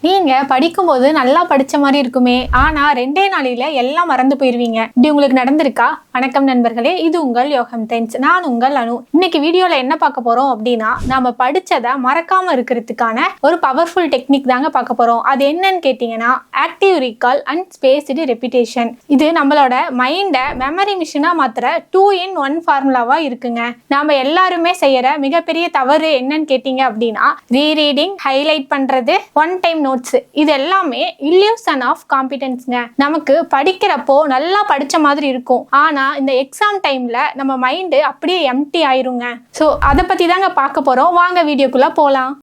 ミ நீங்க படிக்கும்போது நல்லா படிச்ச மாதிரி இருக்குமே. ஆனா ரெண்டே நாளில எல்லாம் மறந்து போயிருவீங்க. இப்படி உங்களுக்கு நடந்திருக்கா? வணக்கம் நண்பர்களே இது உங்கள் யோகம் டென்ஸ் நான் உங்கள் அனு. இன்னைக்கு வீடியோல என்ன பார்க்க போறோம் அப்படின்னா நாம படிச்சதை மறக்காம இருக்கிறதுக்கான ஒரு பவர்ஃபுல் டெக்னிக் தாங்க பார்க்க போறோம். அது என்னன்னு கேட்டீங்கன்னா active recall and spaced repetition இது நம்மளோட மைண்டை மெமரி மிஷினா மாத்திர டூ இன் ஒன் ஃபார்முலாவா இருக்குங்க. நாம எல்லாருமே செய்யற மிகப்பெரிய தவறு என்னன்னு கேட்டீங்க அப்படின்னா ரீரீடிங் ஹைலைட் பண்றது ஒன் டைம் நோட்ஸ் இது எல்லாமே இல்லியூசன் ஆஃப் காம்பிடன்ஸ்ங்க நமக்கு படிக்கிறப்போ நல்லா படிச்ச மாதிரி இருக்கும். ஆனா இந்த எக்ஸாம் டைம்ல நம்ம மைண்டு அப்படியே எம்டி ஆயிருங்க. ஸோ அதை பத்தி தாங்க பார்க்க போறோம். வாங்க வீடியோக்குள்ள போலாம்.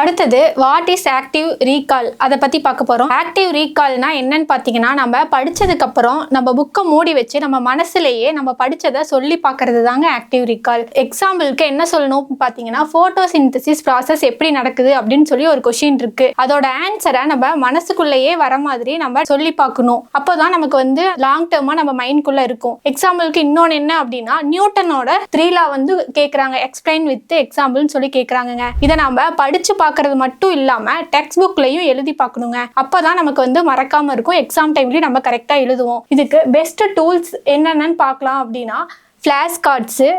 அடுத்தது வாட் இஸ் ஆக்டிவ் ரீகால் அதை பற்றி பார்க்க போகிறோம் ஆக்டிவ் ரீகால்னா என்னன்னு பார்த்தீங்கன்னா நம்ம படித்ததுக்கப்புறம் நம்ம புக்கை மூடி வச்சு நம்ம மனசுலேயே நம்ம படித்ததை சொல்லி பார்க்கறது தாங்க ஆக்டிவ் ரீகால் எக்ஸாம்பிளுக்கு என்ன சொல்லணும் பார்த்தீங்கன்னா ஃபோட்டோ சிந்தசிஸ் ப்ராசஸ் எப்படி நடக்குது அப்படின்னு சொல்லி ஒரு கொஷின் இருக்கு. அதோட ஆன்சரை நம்ம மனசுக்குள்ளேயே வர மாதிரி நம்ம சொல்லி பார்க்கணும். அப்போதான் நமக்கு வந்து லாங் டேர்மாக நம்ம மைண்ட்குள்ளே இருக்கும். எக்ஸாம்பிளுக்கு இன்னொன்று என்ன அப்படின்னா நியூட்டனோட த்ரீலா வந்து கேட்குறாங்க எக்ஸ்பிளைன் வித் எக்ஸாம்பிள்னு சொல்லி கேட்குறாங்கங்க இதை நம்ம படித்து பார்க்க பார்க்கறது மட்டும் இல்லாமல் டெக்ஸ்ட் புக்லையும் எழுதி பார்க்கணுங்க. அப்பதான் நமக்கு வந்து மறக்காம இருக்கும். எக்ஸாம் டைம்லயும் நம்ம கரெக்டாக எழுதுவோம். இதுக்கு பெஸ்ட் டூல்ஸ் என்னென்னு பார்க்கலாம் அப்படின்னா ஃப்ளாஷ் கார்ட்ஸு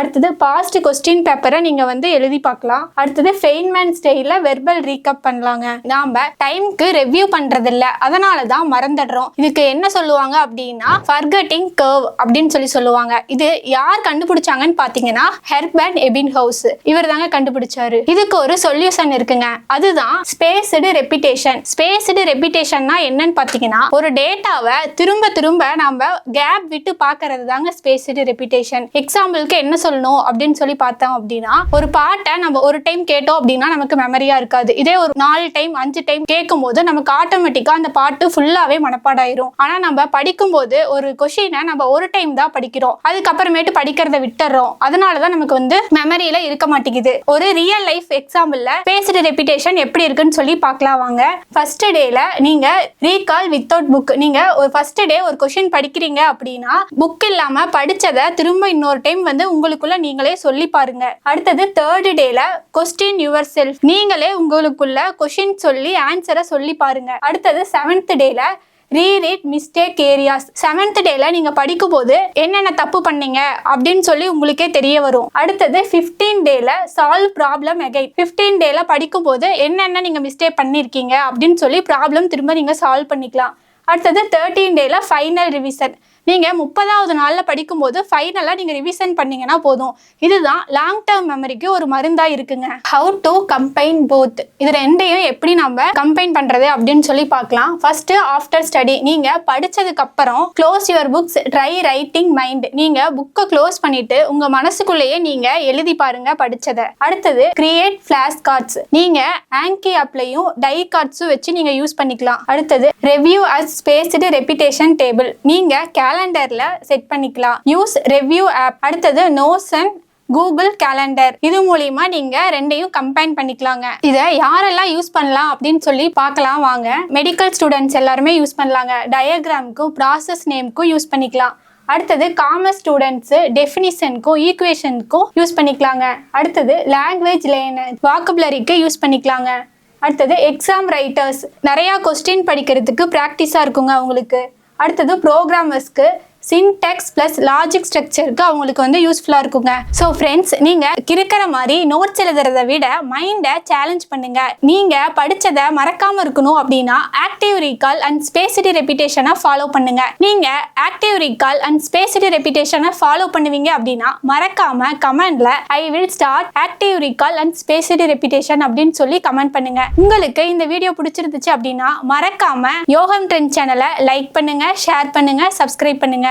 அடுத்தது பாஸ்ட் கொஸ்டின் பேப்பரை நீங்கள் வந்து எழுதி பார்க்கலாம். அடுத்தது ஃபெயின்மேன் ஸ்டைலில் வெர்பல் ரீகப் பண்ணலாங்க. நாம் டைம்க்கு ரெவ்யூ பண்ணுறதில்ல இல்ல அதனால தான் மறந்துடுறோம். இதுக்கு என்ன சொல்லுவாங்க அப்படின்னா ஃபர்கட்டிங் கர்வ் அப்படின்னு சொல்லி சொல்லுவாங்க. இது யார் கண்டுபிடிச்சாங்கன்னு பார்த்தீங்கன்னா ஹெர்பர்ட் எபின் ஹவுஸ் இவர் தாங்க கண்டுபிடிச்சாரு. இதுக்கு ஒரு சொல்யூஷன் இருக்குங்க. அதுதான் ஸ்பேஸ்டு ரெப்பிட்டேஷன் ஸ்பேஸ்டு ரெப்பிட்டேஷன்னா என்னன்னு பார்த்தீங்கன்னா ஒரு டேட்டாவை திரும்ப திரும்ப நம்ம கேப் விட்டு பார்க்கறது தாங்க ஸ்பேஸ்டு ரெப்பிட்டேஷன் எக்ஸாம்பிளுக்கு என்ன சொல்லணும் அப்படின்னு சொல்லி பார்த்தோம் அப்படின்னா ஒரு பாட்டை நம்ம ஒரு டைம் கேட்டோம் அப்படின்னா நமக்கு மெமரியா இருக்காது. இதே ஒரு நாலு டைம் அஞ்சு டைம் கேட்கும் போது நமக்கு ஆட்டோமேட்டிக்கா அந்த பாட்டு ஃபுல்லாவே மனப்பாடாயிரும். ஆனா நம்ம படிக்கும்போது ஒரு கொஷினை நம்ம ஒரு டைம் தான் படிக்கிறோம். அதுக்கப்புறமேட்டு படிக்கிறத விட்டுறோம். அதனாலதான் நமக்கு வந்து மெமரியில இருக்க மாட்டேங்குது. ஒரு ரியல் லைஃப் எக்ஸாம்பிள்ல பேஸ்டு ரெபிடேஷன் எப்படி இருக்குன்னு சொல்லி பார்க்கலாம் வாங்க. ஃபர்ஸ்ட் டேல நீங்க ரீகால் வித்தவுட் புக் நீங்க ஒரு ஃபர்ஸ்ட் டே ஒரு கொஷின் படிக்கிறீங்க அப்படின்னா புக் இல்லாம படிச்சதை திரும்ப இன்னொரு டைம் வந்து உங்களுக்குள்ள நீங்களே சொல்லி பாருங்க. அடுத்தது தேர்ட் டேல கொஸ்டின் யுவர் செல்ஃப் நீங்களே உங்களுக்குள்ள கொஷின் சொல்லி ஆன்சரை சொல்லி பாருங்க. அடுத்தது செவன்த் டேல ரீரீட் மிஸ்டேக் ஏரியாஸ் செவன்த் டேல நீங்க படிக்கும் போது என்னென்ன தப்பு பண்ணீங்க அப்படின்னு சொல்லி உங்களுக்கே தெரிய வரும். அடுத்தது ஃபிஃப்டீன் டேல சால்வ் ப்ராப்ளம் எகைன் ஃபிஃப்டீன் டேல படிக்கும் போது என்னென்ன நீங்க மிஸ்டேக் பண்ணிருக்கீங்க அப்படின்னு சொல்லி ப்ராப்ளம் திரும்ப நீங்க சால்வ் பண்ணிக்கலாம். அடுத்தது தேர்ட்டீன் டேல ஃபைனல் ரிவிசன் நீங்கள் முப்பதாவது நாளில் படிக்கும்போது ஃபைனலாக நீங்கள் ரிவிஷன் பண்ணிங்கன்னா போதும். இதுதான் லாங் டேர்ம் மெமரிக்கு ஒரு மருந்தாக இருக்குங்க. ஹவு டு கம்பைன் போத் இது ரெண்டையும் எப்படி நம்ம கம்பைன் பண்ணுறது அப்படின்னு சொல்லி பார்க்கலாம். ஃபஸ்ட்டு ஆஃப்டர் ஸ்டடி நீங்கள் படித்ததுக்கப்புறம் close your books try writing mind நீங்கள் புக்கை க்ளோஸ் பண்ணிட்டு உங்கள் மனசுக்குள்ளேயே நீங்கள் எழுதி பாருங்க படித்ததை அடுத்தது கிரியேட் ஃப்ளாஷ் கார்ட்ஸ் நீங்கள் ஆங்கி ஆப்லையும் டை கார்ட்ஸும் வச்சு நீங்கள் யூஸ் பண்ணிக்கலாம். அடுத்தது review as spaced repetition table நீங்கள் கேலண்டர்ல செட் பண்ணிக்கலாம். யூஸ் ரெவ்யூ ஆப் அடுத்தது நோசன் கூகுள் கேலண்டர் இது மூலியமா நீங்க ரெண்டையும் கம்பைன் பண்ணிக்கலாங்க. இதை யாரெல்லாம் யூஸ் பண்ணலாம் அப்படின்னு சொல்லி பார்க்கலாம் வாங்க. மெடிக்கல் ஸ்டூடெண்ட்ஸ் எல்லாருமே யூஸ் பண்ணலாங்க. டயக்ராம்க்கும் ப்ராசஸ் நேம்க்கும் யூஸ் பண்ணிக்கலாம். அடுத்தது காமர்ஸ் ஸ்டூடெண்ட்ஸு டெஃபினிஷனுக்கும் ஈக்குவேஷனுக்கும் யூஸ் பண்ணிக்கலாங்க. அடுத்தது லாங்குவேஜ் லேனு வாக்குபுலரிக்கு யூஸ் பண்ணிக்கலாங்க. அடுத்தது எக்ஸாம் ரைட்டர்ஸ் நிறையா கொஸ்டின் படிக்கிறதுக்கு ப்ராக்டிஸாக இருக்குங்க அவங்களுக்கு. அடுத்தது ப்ரோக்ராமர்ஸ்க்கு சின்டெக்ஸ் ப்ளஸ் லாஜிக் ஸ்ட்ரக்சருக்கு அவங்களுக்கு வந்து யூஸ்ஃபுல்லாக இருக்குங்க. ஸோ ஃப்ரெண்ட்ஸ் நீங்கள் கிறுக்கிற மாதிரி நோட்ஸ் எழுதுறத விட மைண்டை சேலஞ்ச் பண்ணுங்க. நீங்கள் படித்ததை மறக்காமல் இருக்கணும் அப்படின்னா ஆக்டிவ் ரீகால் அண்ட் ஸ்பேசிட்டி ரெப்பிட்டேஷனை ஃபாலோ பண்ணுங்க. நீங்கள் ஆக்டிவ் ரீகால் அண்ட் ஸ்பேசிட்டி ரெப்பிட்டேஷனை ஃபாலோ பண்ணுவீங்க அப்படின்னா மறக்காம கமெண்ட்ல I will start active recall and spaced repetition அப்படின்னு சொல்லி கமெண்ட் பண்ணுங்க. உங்களுக்கு இந்த வீடியோ பிடிச்சிருந்துச்சு அப்படின்னா மறக்காம யோகம் ட்ரெண்ட் சேனலை லைக் பண்ணுங்க ஷேர் பண்ணுங்க சப்ஸ்கிரைப் பண்ணுங்க.